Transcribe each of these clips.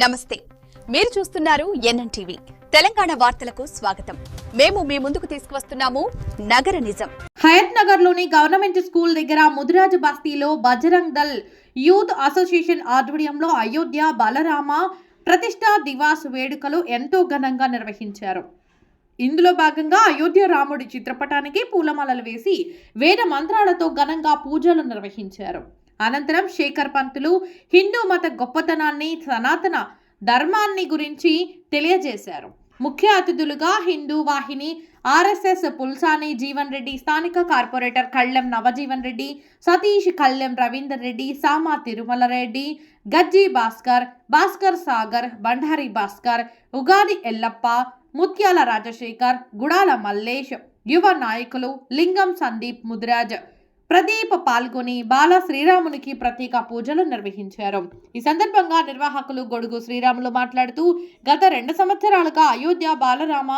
నమస్తే. మీరు చూస్తున్నారు ఎన్ఎన్టీవీ తెలంగాణ వార్తలకు స్వాగతం. మేము మీ ముందుకు తీసుకువస్తున్నాము నగర నిజం. హయత్ నగర్లోని గవర్నమెంట్ స్కూల్ దగ్గర ముదిరాజ్ బస్తీలో బజరంగ్ దల్ యూత్ అసోసియేషన్ ఆధ్వర్యంలో అయోధ్య బలరామ ప్రతిష్టా దివాస్ వేడుకలు ఎంతో ఘనంగా నిర్వహించారు. ఇందులో భాగంగా అయోధ్య రాముడి చిత్రపటానికి పూలమాలలు వేసి వేద మంత్రాలతో ఘనంగా పూజలు నిర్వహించారు. అనంతరం శేఖర్ పంతులు హిందూ మత గొప్పతనాన్ని సనాతన ధర్మాన్ని గురించి తెలియజేశారు. ముఖ్య అతిథులుగా Hindu Vahini R S S Pulsani Jeevan Reddy స్థానిక కార్పొరేటర్ కళ్ళెం నవజీవన్ రెడ్డి సతీష్ కళ్ళెం రవీందర్ రెడ్డి సామా తిరుమల రెడ్డి గజ్జి భాస్కర్ భాస్కర్ సాగర్ బండారి భాస్కర్ ఉగాది ఎల్లప్ప ముత్యాల రాజశేఖర్ గుడాల మల్లేష్ యువ నాయకులు లింగం సందీప్ ముదిరాజ్ ప్రదీప్ పాల్గొని బాల శ్రీరామునికి ప్రత్యేక పూజలు నిర్వహించారు. ఈ సందర్భంగా నిర్వాహకులు గొడుగు శ్రీరాములు మాట్లాడుతూ గత రెండు సంవత్సరాలుగా అయోధ్య బాలరామ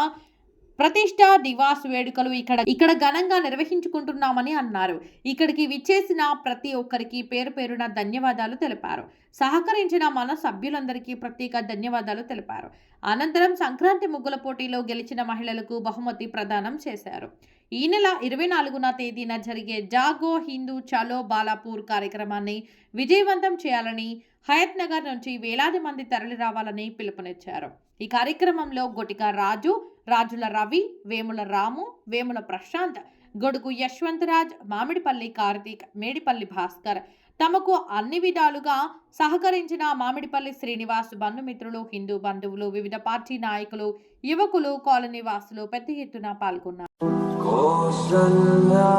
ప్రతిష్ట దివాస్ వేడుకలు ఇక్కడ ఇక్కడ ఘనంగా నిర్వహించుకుంటున్నామని అన్నారు. ఇక్కడికి విచ్చేసిన ప్రతి ఒక్కరికి పేరు పేరున ధన్యవాదాలు తెలిపారు. సహకరించిన మన సభ్యులందరికీ ప్రత్యేక ధన్యవాదాలు తెలిపారు. అనంతరం సంక్రాంతి ముగ్గుల పోటీలో గెలిచిన మహిళలకు బహుమతి ప్రదానం చేశారు. ఈ నెల ఇరవై నాలుగున తేదీన జరిగే జాగో హిందూ చలో బాలాపూర్ కార్యక్రమాన్ని విజయవంతం చేయాలని హయత్ నగర్ నుంచి వేలాది మంది తరలి రావాలని పిలుపునిచ్చారు. ఈ కార్యక్రమంలో గొటిక రాజు రాజుల రవి వేముల రాము వేముల ప్రశాంత్ గొడుగు యశ్వంతరాజ్ మామిడిపల్లి కార్తీక్ మేడిపల్లి భాస్కర్ తమకు అన్ని విధాలుగా సహకరించిన మామిడిపల్లి శ్రీనివాస్ బంధుమిత్రులు హిందూ బంధువులు వివిధ పార్టీ నాయకులు యువకులు కాలనీ వాసులు పెద్ద ఎత్తున పాల్గొన్నారు. कौशल्या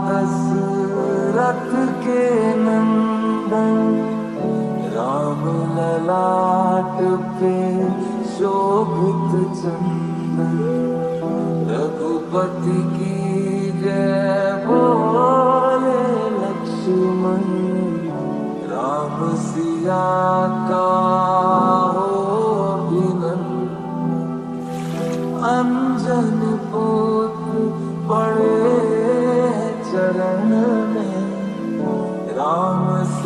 दशरथ के नंदन, राम ललाट पे शोभित चंदन। रघुपति की जय बोले लक्ष्मण, राम सिया का हो अभिनंदन। अंजन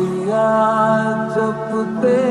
राम सिया जपते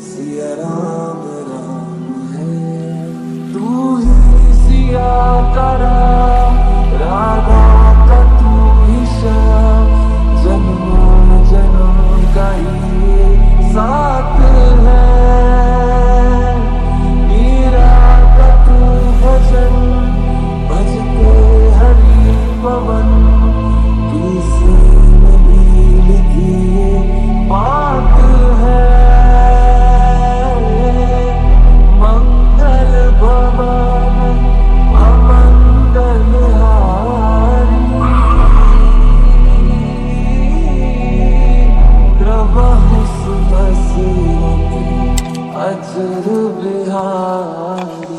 सिया राम राम है तू ही सिया का राम अजर बिहारी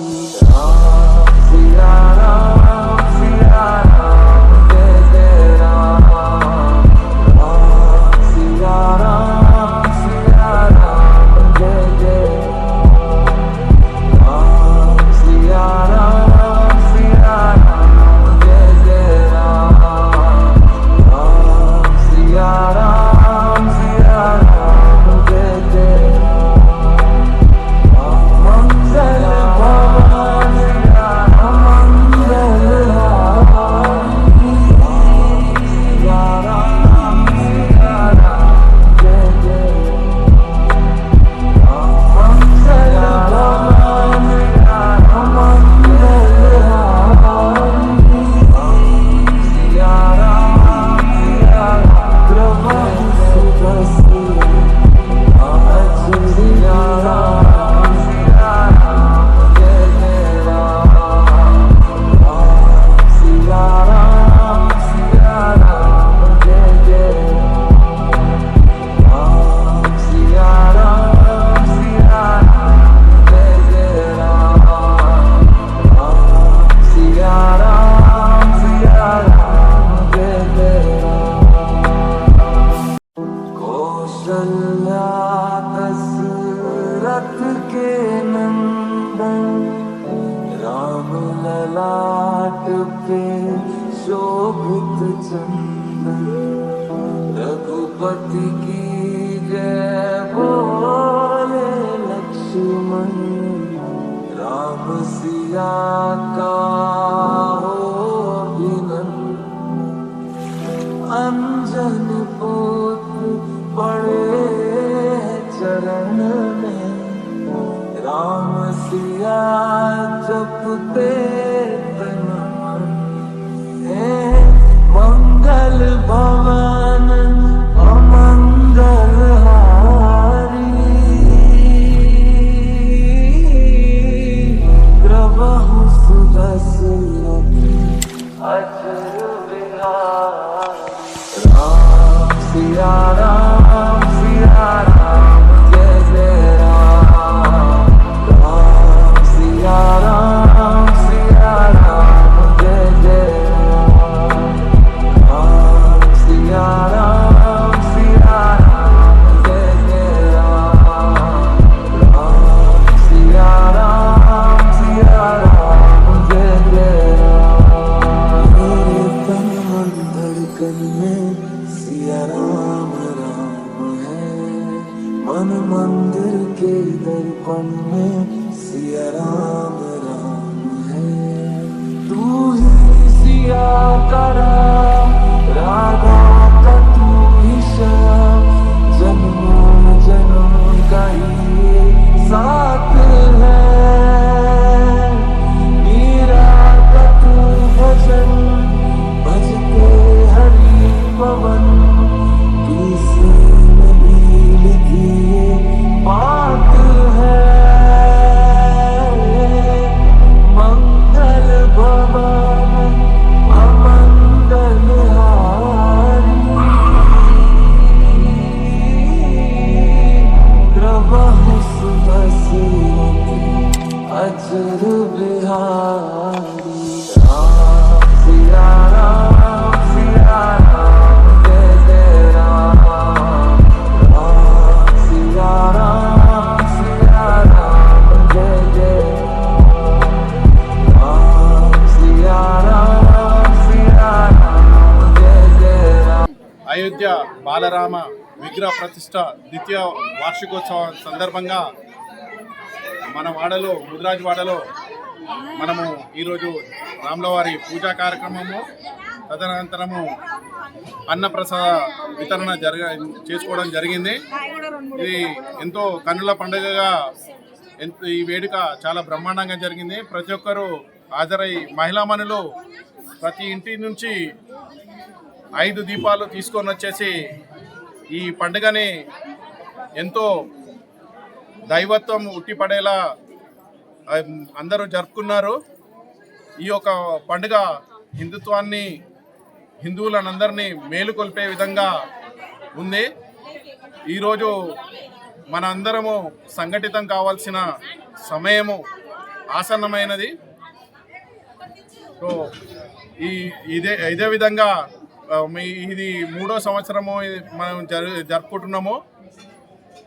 रघुपति की जय बोले लक्ष्मण। राम सिया का हो अभिनंदन अंजन पुत्र पड़े चरण में। राम सिया जपते Baba. బాలరామ విగ్రహ ప్రతిష్ట ద్వితీయ వార్షికోత్సవం సందర్భంగా మన వాడలో ముదిరాజు వాడలో మనము ఈరోజు రాములవారి పూజా కార్యక్రమము తదనంతరము అన్నప్రసాద వితరణ జరగ చేసుకోవడం జరిగింది. ఇది ఎంతో కన్నుల పండుగగా ఎంత ఈ వేడుక చాలా బ్రహ్మాండంగా జరిగింది. ప్రతి ఒక్కరూ హాజరై మహిళామణులు ప్రతి ఇంటి నుంచి ఐదు దీపాలు తీసుకొని వచ్చేసి ఈ పండుగని ఎంతో దైవత్వం ఉట్టిపడేలా అందరూ జరుపుకున్నారు. ఈ యొక్క పండుగ హిందుత్వాన్ని హిందువులనందరినీ మేలుకొల్పే విధంగా ఉంది. ఈరోజు మన అందరము సంఘటితం కావాల్సిన సమయము ఆసన్నమైనది. సో ఈ ఇదే ఇదే విధంగా ఇది మూడో సంవత్సరము మనం జరు జరుపుకుంటున్నాము.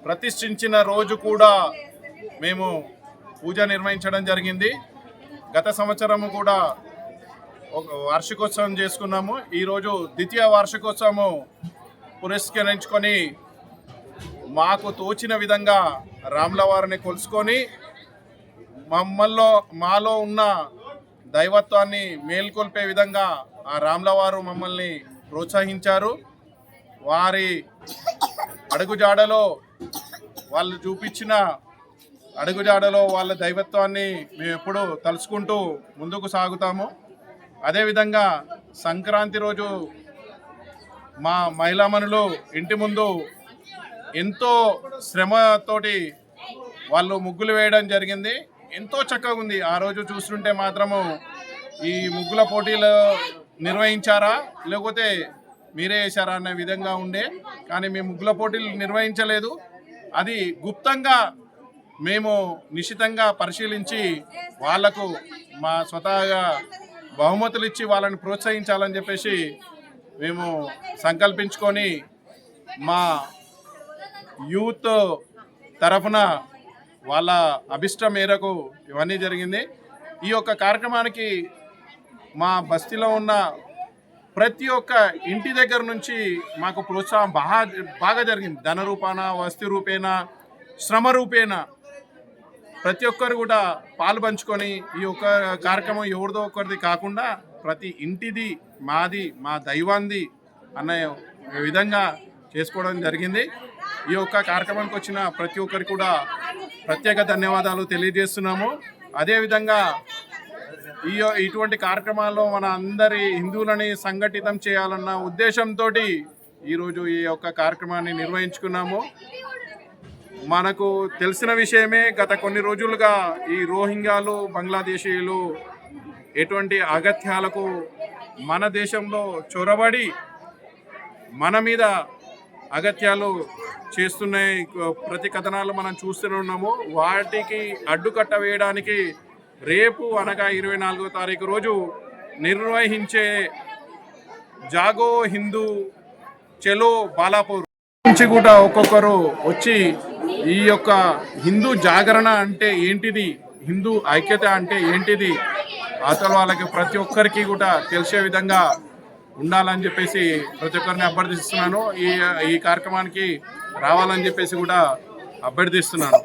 ప్రతిష్ఠించిన రోజు కూడా మేము పూజ నిర్వహించడం జరిగింది. గత సంవత్సరము కూడా ఒక వార్షికోత్సవం చేసుకున్నాము. ఈరోజు ద్వితీయ వార్షికోత్సవము పురస్కరించుకొని మాకు తోచిన విధంగా రాముల వారిని కొలుసుకొని మమ్మల్లో మాలో ఉన్న దైవత్వాన్ని మేల్కొల్పే విధంగా ఆ రాములవారు మమ్మల్ని ప్రోత్సహించారు. వారి అడుగుజాడలో వాళ్ళు చూపించిన అడుగుజాడలో వాళ్ళ దైవత్వాన్ని మేము ఎప్పుడూ తలుచుకుంటూ ముందుకు సాగుతాము. అదేవిధంగా సంక్రాంతి రోజు మా మహిళామణులు ఇంటి ముందు ఎంతో శ్రమతోటి వాళ్ళు ముగ్గులు వేయడం జరిగింది. ఎంతో చక్కగా ఉంది. ఆ రోజు చూస్తుంటే మాత్రము ఈ ముగ్గుల పోటీలో నిర్వహించారా? లేకపోతే మీరే చేశారా అనే విధంగా ఉండే కానీ మేము ముగ్గుల పోటీలు నిర్వహించలేదు. అది గుప్తంగా మేము నిశితంగా పరిశీలించి వాళ్ళకు మా స్వతహాగా బహుమతులు ఇచ్చి వాళ్ళని ప్రోత్సహించాలని చెప్పేసి మేము సంకల్పించుకొని మా యూత్ తరఫున వాళ్ళ అభిష్టం మేరకు ఇవన్నీ జరిగింది. ఈ యొక్క కార్యక్రమానికి మా బస్తీలో ఉన్న ప్రతి ఒక్క ఇంటి దగ్గర నుంచి మాకు ప్రోత్సాహం బాగా బాగా జరిగింది. ధన రూపాన వస్తు రూపేణ శ్రమ రూపేణ. ప్రతి ఒక్కరు కూడా పాలు పంచుకొని ఈ యొక్క కార్యక్రమం ఎవరిదో ఒకరిది కాకుండా ప్రతి ఇంటిది మాది మా దైవాంది అనే విధంగా చేసుకోవడం జరిగింది. ఈ యొక్క కార్యక్రమానికి వచ్చిన ప్రతి ఒక్కరికి కూడా ప్రత్యేక ధన్యవాదాలు తెలియజేస్తున్నాము. అదేవిధంగా ఈ ఇటువంటి కార్యక్రమాల్లో మన అందరి హిందువులని సంఘటితం చేయాలన్న ఉద్దేశంతో ఈరోజు ఈ యొక్క కార్యక్రమాన్ని నిర్వహించుకున్నాము. మనకు తెలిసిన విషయమే గత కొన్ని రోజులుగా ఈ రోహింగ్యాలు బంగ్లాదేశీయులు ఎటువంటి అగత్యాలకు మన దేశంలో చొరబడి మన మీద అగత్యాలు చేస్తున్నాయి. ప్రతి కథనాలు మనం చూస్తూనే ఉన్నాము. వాటికి అడ్డుకట్ట వేయడానికి రేపు అనగా ఇరవై నాలుగో తారీఖు రోజు నిర్వహించే జాగో హిందూ చెలో బాలాపూర్ నుంచి కూడా ఒక్కొక్కరు వచ్చి ఈ యొక్క హిందూ జాగరణ అంటే ఏంటిది? హిందూ ఐక్యత అంటే ఏంటిది? అసలు వాళ్ళకి ప్రతి ఒక్కరికి కూడా తెలిసే విధంగా ఉండాలని చెప్పేసి ప్రతి ఒక్కరిని అభ్యర్థిస్తున్నాను. ఈ ఈ కార్యక్రమానికి రావాలని చెప్పేసి కూడా అభ్యర్థిస్తున్నాను.